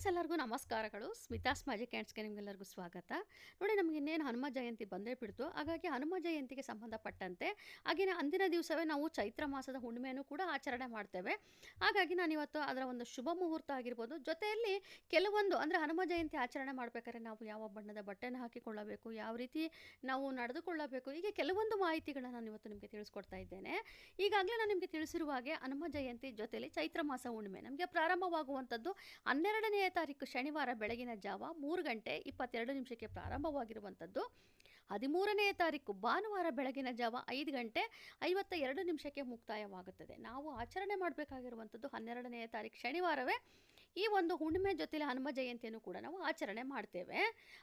Friends, ಎಲ್ಲರಿಗೂ ನಮಸ್ಕಾರಗಳು. Smitha's magic ಹ್ಯಾಂಡ್ಸ್ಗೆ ನಿಮಗೆಲ್ಲರಿಗೂ ಸ್ವಾಗತ. ನೋಡಿ, ನಮಗೆ ಇನ್ನೇನು ಹನುಮ ಜಯಂತಿ ಬಂದೇ ಬಿಡ್ತು. ಹಾಗಾಗಿ ಹನುಮ ಜಯಂತಿಗೆ ಸಂಬಂಧಪಟ್ಟಂತೆ ಹಾಗೆಯೇ ಅಂದಿನ ದಿವಸವೇ ನಾವು ಚೈತ್ರ ಮಾಸದ ಹುಣ್ಣಿಮೆಯನ್ನು ಕೂಡ ಆಚರಣೆ ಮಾಡ್ತೇವೆ. ಹಾಗಾಗಿ ನಾನು ಇವತ್ತು ಅದರ ಒಂದು ಶುಭ ಮುಹೂರ್ತ ಆಗಿರ್ಬೋದು. ಜೊತೆಯಲ್ಲಿ ಕೆಲವೊಂದು ಅಂದರೆ ಹನುಮ ಜಯಂತಿ ಆಚರಣೆ ಮಾಡಬೇಕಾದ್ರೆ ನಾವು ಯಾವ ಬಣ್ಣದ ಬಟ್ಟೆನ ಹಾಕಿಕೊಳ್ಳಬೇಕು, ಯಾವ ರೀತಿ ನಾವು ನಡೆದುಕೊಳ್ಳಬೇಕು, ಹೀಗೆ ಕೆಲವೊಂದು ಮಾಹಿತಿಗಳನ್ನು ನಾನು ಇವತ್ತು ನಿಮಗೆ ತಿಳಿಸ್ಕೊಡ್ತಾ ಇದ್ದೇನೆ. ಈಗಾಗಲೇ ನಾನು ನಿಮಗೆ ತಿಳಿಸಿರುವ ಹಾಗೆ ಹನುಮ ಜಯಂತಿ ಜೊತೆಯಲ್ಲಿ ಚೈತ್ರ ಮಾಸ ಹುಣ್ಣಿಮೆ. ನಮಗೆ ಪ್ರಾರಂಭವಾಗುವಂಥದ್ದು ಹನ್ನೆರಡನೆಯ ತಾರೀಕು ಶನಿವಾರ ಬೆಳಗಿನ ಜಾವ ಮೂರು ಗಂಟೆ ಇಪ್ಪತ್ತೆರಡು ನಿಮಿಷಕ್ಕೆ ಪ್ರಾರಂಭವಾಗಿರುವಂಥದ್ದು. ಹದಿಮೂರನೆಯ ತಾರೀಕು ಭಾನುವಾರ ಬೆಳಗಿನ ಜಾವ ಐದು ಗಂಟೆ ಐವತ್ತ ಎರಡು ನಿಮಿಷಕ್ಕೆ ಮುಕ್ತಾಯವಾಗುತ್ತದೆ. ನಾವು ಆಚರಣೆ ಮಾಡಬೇಕಾಗಿರುವಂಥದ್ದು ಹನ್ನೆರಡನೇ ತಾರೀಕು ಶನಿವಾರವೇ. ಈ ಒಂದು ಹುಣ್ಣಿಮೆ ಜೊತೆಲಿ ಹನುಮ ಜಯಂತಿಯನ್ನು ಕೂಡ ನಾವು ಆಚರಣೆ ಮಾಡ್ತೇವೆ.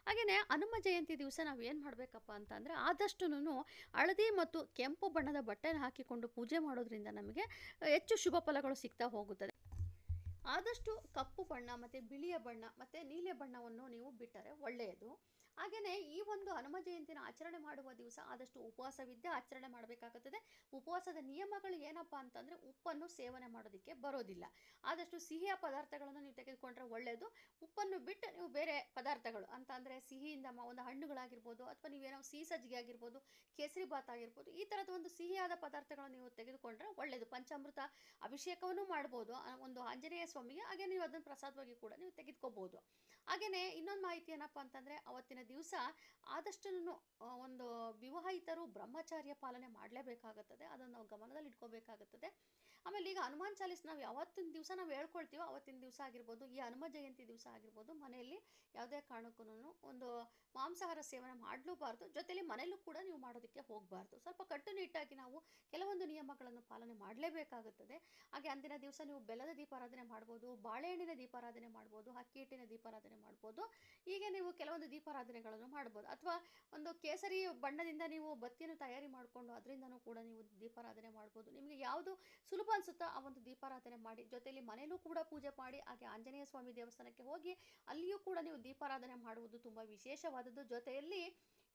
ಹಾಗೆಯೇ ಹನುಮ ಜಯಂತಿ ದಿವಸ ನಾವು ಏನು ಮಾಡಬೇಕಪ್ಪ ಅಂತಂದರೆ ಆದಷ್ಟು ಹಳದಿ ಮತ್ತು ಕೆಂಪು ಬಣ್ಣದ ಬಟ್ಟೆನ ಹಾಕಿಕೊಂಡು ಪೂಜೆ ಮಾಡೋದ್ರಿಂದ ನಮಗೆ ಹೆಚ್ಚು ಶುಭ ಫಲಗಳು ಸಿಗ್ತಾ ಹೋಗುತ್ತದೆ. ಆದಷ್ಟು ಕಪ್ಪು ಬಣ್ಣ ಮತ್ತು ಬಿಳಿಯ ಬಣ್ಣ ಮತ್ತು ನೀಲಿ ಬಣ್ಣವನ್ನು ನೀವು ಬಿಟ್ಟರೆ ಒಳ್ಳೆಯದು. ಹಾಗೆಯೇ ಈ ಒಂದು ಹನುಮ ಜಯಂತಿನ ಆಚರಣೆ ಮಾಡುವ ದಿವಸ ಆದಷ್ಟು ಉಪವಾಸವಿದ್ದೇ ಆಚರಣೆ ಮಾಡಬೇಕಾಗುತ್ತದೆ ಉಪವಾಸದ ನಿಯಮಗಳು ಏನಪ್ಪ ಅಂತಂದರೆ ಉಪ್ಪನ್ನು ಸೇವನೆ ಮಾಡೋದಕ್ಕೆ ಬರೋದಿಲ್ಲ. ಆದಷ್ಟು ಸಿಹಿಯ ಪದಾರ್ಥಗಳನ್ನು ನೀವು ತೆಗೆದುಕೊಂಡ್ರೆ ಒಳ್ಳೆಯದು ಉಪ್ಪನ್ನು ಬಿಟ್ಟು ನೀವು ಬೇರೆ ಪದಾರ್ಥಗಳು ಅಂತ ಸಿಹಿಯಿಂದ ಒಂದು ಹಣ್ಣುಗಳಾಗಿರ್ಬೋದು ಅಥವಾ ನೀವೇನೋ ಸಿಹಿ ಸಜ್ಜಿಗೆ ಆಗಿರ್ಬೋದು, ಕೇಸರಿ ಬಾತ್ ಆಗಿರ್ಬೋದು, ಈ ಥರದ ಒಂದು ಸಿಹಿಯಾದ ಪದಾರ್ಥಗಳನ್ನು ನೀವು ತೆಗೆದುಕೊಂಡ್ರೆ ಒಳ್ಳೆಯದು ಪಂಚಾಮೃತ ಅಭಿಷೇಕವನ್ನು ಮಾಡ್ಬೋದು. ಒಂದು ಆಂಜನೇಯ ಸ್ವಾಮಿಗೆ ಹಾಗೆ ನೀವು ಅದನ್ನು ಪ್ರಸಾದವಾಗಿ ಕೂಡ ನೀವು ತೆಗೆದುಕೋಬೋದು. ಹಾಗೆಯೇ ಇನ್ನೊಂದು ಮಾಹಿತಿ ಏನಪ್ಪ ಅಂತಂದರೆ ಅವತ್ತಿನ ದಿವಸ ಆದಷ್ಟು ಒಂದು ವಿವಾಹಿತರು ಬ್ರಹ್ಮಚಾರ್ಯ ಪಾಲನೆ ಮಾಡಲೇಬೇಕಾಗುತ್ತದೆ. ಅದನ್ನು ನಾವು ಗಮನದಲ್ಲಿ ಇಟ್ಕೋಬೇಕಾಗುತ್ತದೆ ಆಮೇಲೆ ಈಗ ಹನುಮಾನ್ ಚಾಲೀಸ್ ನಾವು ಯಾವತ್ತಿನ ದಿವಸ ನಾವು ಹೇಳ್ಕೊಳ್ತೀವೋ ಅವತ್ತಿನ ದಿವಸ ಆಗಿರ್ಬೋದು, ಈ ಹನುಮ ಜಯಂತಿ ದಿವಸ ಆಗಿರ್ಬೋದು, ಮನೆಯಲ್ಲಿ ಯಾವುದೇ ಕಾರಣಕ್ಕೂ ಒಂದು ಮಾಂಸಾಹಾರ ಸೇವನೆ ಮಾಡಲೂಬಾರ್ದು. ಜೊತೆಲಿ ಮನೆಯಲ್ಲೂ ಕೂಡ ನೀವು ಮಾಡೋದಕ್ಕೆ ಹೋಗಬಾರ್ದು. ಸ್ವಲ್ಪ ಕಟ್ಟುನಿಟ್ಟಾಗಿ ನಾವು ಕೆಲವೊಂದು ನಿಯಮಗಳನ್ನು ಪಾಲನೆ ಮಾಡಲೇಬೇಕಾಗುತ್ತದೆ. ಹಾಗೆ ಅಂದಿನ ದಿವಸ ನೀವು ಬೆಲ್ಲದ ದೀಪಾರಾಧನೆ ಮಾಡ್ಬೋದು, ಬಾಳೆಹಣ್ಣಿನ ದೀಪಾರಾಧನೆ ಮಾಡ್ಬೋದು, ಅಕ್ಕಿ ಹಿಟ್ಟಿನ ದೀಪಾರಾಧನೆ ಮಾಡ್ಬೋದು, ಹೀಗೆ ನೀವು ಕೆಲವೊಂದು ದೀಪಾರಾಧನೆಗಳನ್ನು ಮಾಡ್ಬೋದು. ಅಥವಾ ಒಂದು ಕೇಸರಿ ಬಣ್ಣದಿಂದ ನೀವು ಬತ್ತಿಯನ್ನು ತಯಾರಿ ಮಾಡಿಕೊಂಡು ಅದರಿಂದನೂ ಕೂಡ ನೀವು ದೀಪಾರಾಧನೆ ಮಾಡ್ಬೋದು. ನಿಮಗೆ ಯಾವುದು ಸುಲಭ ಅನಿಸುತ್ತೋ ಆ ಒಂದು ದೀಪಾರಾಧನೆ ಮಾಡಿ. ಜೊತೆಯಲ್ಲಿ ಮನೆಯಲ್ಲೂ ಕೂಡ ಪೂಜೆ ಮಾಡಿ, ಹಾಗೆ ಆಂಜನೇಯ ಸ್ವಾಮಿ ದೇವಸ್ಥಾನಕ್ಕೆ ಹೋಗಿ ಅಲ್ಲಿಯೂ ಕೂಡ ನೀವು ದೀಪಾರಾಧನೆ ಮಾಡುವುದು ತುಂಬ ವಿಶೇಷವಾದದ್ದು. ಜೊತೆಯಲ್ಲಿ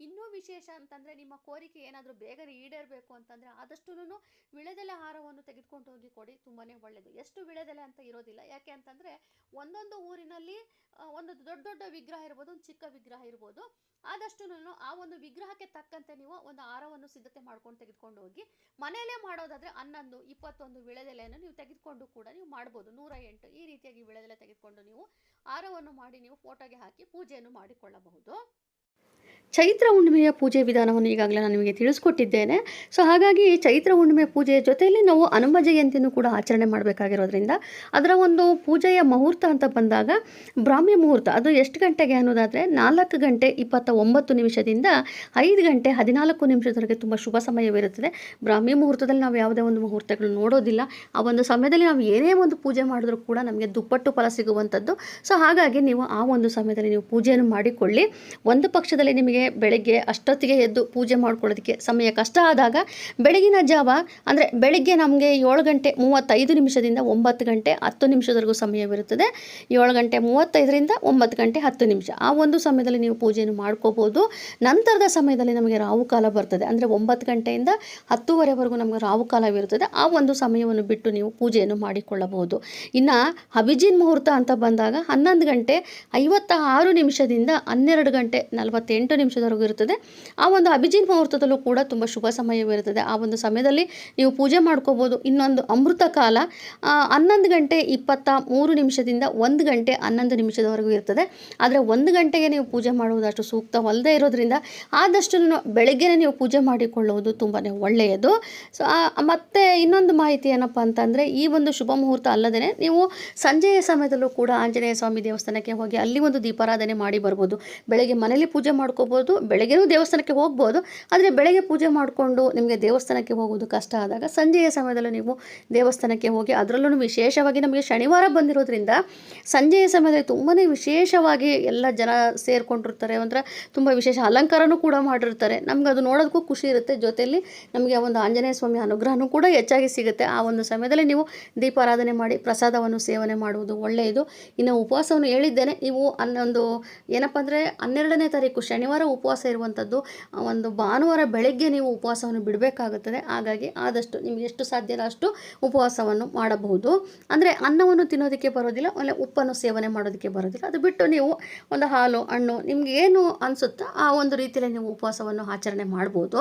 ಇನ್ನೂ ವಿಶೇಷ ಅಂತಂದರೆ ನಿಮ್ಮ ಕೋರಿಕೆ ಏನಾದರೂ ಬೇಗನೆ ಈಡೇರಬೇಕು ಅಂತಂದರೆ ಆದಷ್ಟು ವಿಳೆದೆಲೆ ಹಾರವನ್ನು ತೆಗೆದುಕೊಂಡು ಹೋಗಿ ಕೊಡಿ ತುಂಬಾ ಒಳ್ಳೆಯದು ಎಷ್ಟು ವಿಳೆದೆಲೆ ಅಂತ ಇರೋದಿಲ್ಲ. ಯಾಕೆ ಅಂತಂದರೆ ಒಂದೊಂದು ಊರಿನಲ್ಲಿ ಒಂದು ದೊಡ್ಡ ದೊಡ್ಡ ವಿಗ್ರಹ ಇರ್ಬೋದು, ಒಂದು ಚಿಕ್ಕ ವಿಗ್ರಹ ಇರ್ಬೋದು. ಆದಷ್ಟು ಆ ಒಂದು ವಿಗ್ರಹಕ್ಕೆ ತಕ್ಕಂತೆ ನೀವು ಒಂದು ಹಾರವನ್ನು ಸಿದ್ಧತೆ ಮಾಡ್ಕೊಂಡು ತೆಗೆದುಕೊಂಡು ಹೋಗಿ, ಮನೆಯಲ್ಲೇ ಮಾಡೋದಾದರೆ ಹನ್ನೊಂದು, ಇಪ್ಪತ್ತೊಂದು ವಿಳೆದೆಲೆಯನ್ನು ನೀವು ತೆಗೆದುಕೊಂಡು ಕೂಡ ನೀವು ಮಾಡ್ಬೋದು. ನೂರ ಎಂಟು, ಈ ರೀತಿಯಾಗಿ ವಿಳೆದೆಲೆ ತೆಗೆದುಕೊಂಡು ನೀವು ಹಾರವನ್ನು ಮಾಡಿ ನೀವು ಫೋಟೋಗೆ ಹಾಕಿ ಪೂಜೆಯನ್ನು ಮಾಡಿಕೊಳ್ಳಬಹುದು. ಚೈತ್ರ ಹುಣ್ಣಿಮೆಯ ಪೂಜೆ ವಿಧಾನವನ್ನು ಈಗಾಗಲೇ ನಾನು ನಿಮಗೆ ತಿಳಿಸ್ಕೊಟ್ಟಿದ್ದೇನೆ. ಸೊ ಹಾಗಾಗಿ ಚೈತ್ರ ಹುಣ್ಣಿಮೆ ಪೂಜೆಯ ಜೊತೆಯಲ್ಲಿ ನಾವು ಹನುಮ ಜಯಂತಿಯನ್ನು ಕೂಡ ಆಚರಣೆ ಮಾಡಬೇಕಾಗಿರೋದ್ರಿಂದ ಅದರ ಒಂದು ಪೂಜೆಯ ಮುಹೂರ್ತ ಅಂತ ಬಂದಾಗ ಬ್ರಾಹ್ಮಿ ಮುಹೂರ್ತ ಅದು ಎಷ್ಟು ಗಂಟೆಗೆ ಅನ್ನೋದಾದರೆ ನಾಲ್ಕು ಗಂಟೆ ಇಪ್ಪತ್ತ ಒಂಬತ್ತು ನಿಮಿಷದಿಂದ ಐದು ಗಂಟೆ ಹದಿನಾಲ್ಕು ನಿಮಿಷದವರೆಗೆ ತುಂಬ ಶುಭ ಸಮಯವಿರುತ್ತದೆ. ಬ್ರಾಹ್ಮಿ ಮುಹೂರ್ತದಲ್ಲಿ ನಾವು ಯಾವುದೇ ಒಂದು ಮುಹೂರ್ತಗಳು ನೋಡೋದಿಲ್ಲ. ಆ ಒಂದು ಸಮಯದಲ್ಲಿ ನಾವು ಏನೇ ಒಂದು ಪೂಜೆ ಮಾಡಿದ್ರೂ ಕೂಡ ನಮಗೆ ದುಪ್ಪಟ್ಟು ಫಲ ಸಿಗುವಂಥದ್ದು. ಸೊ ಹಾಗಾಗಿ ನೀವು ಆ ಒಂದು ಸಮಯದಲ್ಲಿ ನೀವು ಪೂಜೆಯನ್ನು ಮಾಡಿಕೊಳ್ಳಿ. ಒಂದು ಪಕ್ಷದಲ್ಲಿ ನಿಮಗೆ ಬೆಳಗ್ಗೆ ಅಷ್ಟೊತ್ತಿಗೆ ಎದ್ದು ಪೂಜೆ ಮಾಡ್ಕೊಳ್ಳೋದಕ್ಕೆ ಸಮಯ ಕಷ್ಟ ಆದಾಗ ಬೆಳಗಿನ ಜಾವ, ಅಂದರೆ ಬೆಳಗ್ಗೆ ನಮಗೆ ಏಳು ಗಂಟೆ ಮೂವತ್ತೈದು ನಿಮಿಷದಿಂದ ಒಂಬತ್ತು ಗಂಟೆ ಹತ್ತು ನಿಮಿಷದವರೆಗೂ ಸಮಯವಿರುತ್ತದೆ. ಏಳು ಗಂಟೆ ಮೂವತ್ತೈದರಿಂದ ಒಂಬತ್ತು ಗಂಟೆ ಹತ್ತು ನಿಮಿಷ. ಆ ಒಂದು ಸಮಯದಲ್ಲಿ ನೀವು ಪೂಜೆಯನ್ನು ಮಾಡ್ಕೋಬೋದು. ನಂತರದ ಸಮಯದಲ್ಲಿ ನಮಗೆ ರಾಹುಕಾಲ ಬರ್ತದೆ. ಅಂದರೆ ಒಂಬತ್ತು ಗಂಟೆಯಿಂದ ಹತ್ತುವರೆವರೆಗೂ ನಮಗೆ ರಾಹುಕಾಲವಿರುತ್ತದೆ ಆ ಒಂದು ಸಮಯವನ್ನು ಬಿಟ್ಟು ನೀವು ಪೂಜೆಯನ್ನು ಮಾಡಿಕೊಳ್ಳಬಹುದು. ಇನ್ನು ಅಭಿಜಿನ್ ಮುಹೂರ್ತ ಅಂತ ಬಂದಾಗ ಹನ್ನೊಂದು ಗಂಟೆ ಐವತ್ತ ಆರು ನಿಮಿಷದಿಂದ ಹನ್ನೆರಡು ಗಂಟೆ ನಲವತ್ತೆಂಟು ನಿಮಿಷದವರೆಗೂ ಇರುತ್ತದೆ. ಆ ಒಂದು ಅಭಿಜಿನ್ ಮುಹೂರ್ತದಲ್ಲೂ ಕೂಡ ತುಂಬ ಶುಭ ಸಮಯವಿರುತ್ತದೆ ಆ ಒಂದು ಸಮಯದಲ್ಲಿ ನೀವು ಪೂಜೆ ಮಾಡ್ಕೋಬೋದು. ಇನ್ನೊಂದು ಅಮೃತ ಕಾಲ ಹನ್ನೊಂದು ಗಂಟೆ ಇಪ್ಪತ್ತ ಮೂರು ನಿಮಿಷದಿಂದ ಒಂದು ಗಂಟೆ ಹನ್ನೊಂದು ನಿಮಿಷದವರೆಗೂ ಇರ್ತದೆ. ಆದರೆ ಒಂದು ಗಂಟೆಗೆ ನೀವು ಪೂಜೆ ಮಾಡುವುದಷ್ಟು ಸೂಕ್ತವಲ್ಲದೆ ಇರೋದ್ರಿಂದ ಆದಷ್ಟು ಬೆಳಗ್ಗೆನೇ ನೀವು ಪೂಜೆ ಮಾಡಿಕೊಳ್ಳುವುದು ತುಂಬಾ ಒಳ್ಳೆಯದು. ಸೊ ಮತ್ತೆ ಇನ್ನೊಂದು ಮಾಹಿತಿ ಏನಪ್ಪ ಅಂತಂದರೆ ಈ ಒಂದು ಶುಭ ಮುಹೂರ್ತ ಅಲ್ಲದೇ ನೀವು ಸಂಜೆಯ ಸಮಯದಲ್ಲೂ ಕೂಡ ಆಂಜನೇಯ ಸ್ವಾಮಿ ದೇವಸ್ಥಾನಕ್ಕೆ ಹೋಗಿ ಅಲ್ಲಿ ಒಂದು ದೀಪಾರಾಧನೆ ಮಾಡಿ ಬರ್ಬೋದು. ಬೆಳಗ್ಗೆ ಮನೇಲಿ ಪೂಜೆ ಮಾಡ್ಕೋಬೋದು, ಬೆಳಗ್ಗೆನೂ ದೇವಸ್ಥಾನಕ್ಕೆ ಹೋಗ್ಬೋದು, ಆದರೆ ಬೆಳಗ್ಗೆ ಪೂಜೆ ಮಾಡಿಕೊಂಡು ನಿಮಗೆ ದೇವಸ್ಥಾನಕ್ಕೆ ಹೋಗೋದು ಕಷ್ಟ ಆದಾಗ ಸಂಜೆಯ ಸಮಯದಲ್ಲೂ ನೀವು ದೇವಸ್ಥಾನಕ್ಕೆ ಹೋಗಿ ಅದರಲ್ಲೂ ವಿಶೇಷವಾಗಿ ನಮಗೆ ಶನಿವಾರ ಬಂದಿರೋದ್ರಿಂದ ಸಂಜೆಯ ಸಮಯದಲ್ಲಿ ತುಂಬಾ ವಿಶೇಷವಾಗಿ ಎಲ್ಲ ಜನ ಸೇರಿಕೊಂಡಿರ್ತಾರೆ. ಒಂಥರ ತುಂಬ ವಿಶೇಷ ಅಲಂಕಾರನೂ ಕೂಡ ಮಾಡಿರ್ತಾರೆ. ನಮ್ಗೆ ಅದು ನೋಡೋದಕ್ಕೂ ಖುಷಿ ಇರುತ್ತೆ. ಜೊತೆಯಲ್ಲಿ ನಮಗೆ ಒಂದು ಆಂಜನೇಯ ಸ್ವಾಮಿ ಅನುಗ್ರಹನೂ ಕೂಡ ಹೆಚ್ಚಾಗಿ ಸಿಗುತ್ತೆ. ಆ ಒಂದು ಸಮಯದಲ್ಲಿ ನೀವು ದೀಪಾರಾಧನೆ ಮಾಡಿ ಪ್ರಸಾದವನ್ನು ಸೇವನೆ ಮಾಡುವುದು ಒಳ್ಳೆಯದು. ಇನ್ನು ಉಪವಾಸವನ್ನು ಹೇಳಿದ್ದೇನೆ. ನೀವು ಅನ್ನೊಂದು ಏನಪ್ಪ ಅಂದರೆ ಹನ್ನೆರಡನೇ ತಾರೀಕು ಶನಿವಾರ ಉಪವಾಸ ಇರುವಂಥದ್ದು ಒಂದು ಭಾನುವಾರ ಬೆಳಗ್ಗೆ ನೀವು ಉಪವಾಸವನ್ನು ಬಿಡಬೇಕಾಗುತ್ತದೆ. ಹಾಗಾಗಿ ಆದಷ್ಟು ನಿಮಗೆ ಎಷ್ಟು ಸಾಧ್ಯನೋ ಅಷ್ಟು ಉಪವಾಸವನ್ನು ಮಾಡಬಹುದು. ಅಂದರೆ ಅನ್ನವನ್ನು ತಿನ್ನೋದಕ್ಕೆ ಬರೋದಿಲ್ಲ ಒಳ್ಳೆ ಉಪ್ಪನ್ನು ಸೇವನೆ ಮಾಡೋದಕ್ಕೆ ಬರೋದಿಲ್ಲ. ಅದು ಬಿಟ್ಟು ನೀವು ಒಂದು ಹಾಲು, ಹಣ್ಣು, ನಿಮ್ಗೆ ಏನು ಅನಿಸುತ್ತೋ ಆ ಒಂದು ರೀತಿಯಲ್ಲಿ ನೀವು ಉಪವಾಸವನ್ನು ಆಚರಣೆ ಮಾಡ್ಬೋದು.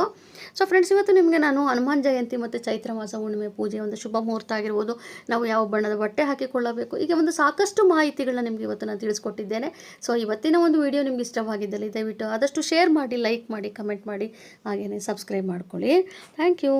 ಸೊ ಫ್ರೆಂಡ್ಸ್ ಇವತ್ತು ನಿಮಗೆ ನಾನು ಹನುಮಾನ್ ಜಯಂತಿ ಮತ್ತು ಚೈತ್ರ ಮಾಸ ಹುಣ್ಣಿಮೆ ಪೂಜೆ ಒಂದು ಶುಭ ಮುಹೂರ್ತ ಆಗಿರ್ಬೋದು. ನಾವು ಯಾವ ಬಣ್ಣದ ಬಟ್ಟೆ ಹಾಕಿಕೊಳ್ಳಬೇಕು? ಹೀಗೆ ಒಂದು ಸಾಕಷ್ಟು ಮಾಹಿತಿಗಳನ್ನ ನಿಮಗೆ ಇವತ್ತು ನಾನು ತಿಳಿಸ್ಕೊಟ್ಟಿದ್ದೇನೆ. ಸೊ ಇವತ್ತಿನ ಒಂದು ವಿಡಿಯೋ ನಿಮ್ಗೆ ಇಷ್ಟವಾಗಿದ್ದಲ್ಲಿ ದಯವಿಟ್ಟು ಆದಷ್ಟು ಶೇರ್ ಮಾಡಿ ಲೈಕ್ ಮಾಡಿ ಕಮೆಂಟ್ ಮಾಡಿ ಹಾಗೆಯೇ ಸಬ್ಸ್ಕ್ರೈಬ್ ಮಾಡ್ಕೊಳ್ಳಿ. Thank you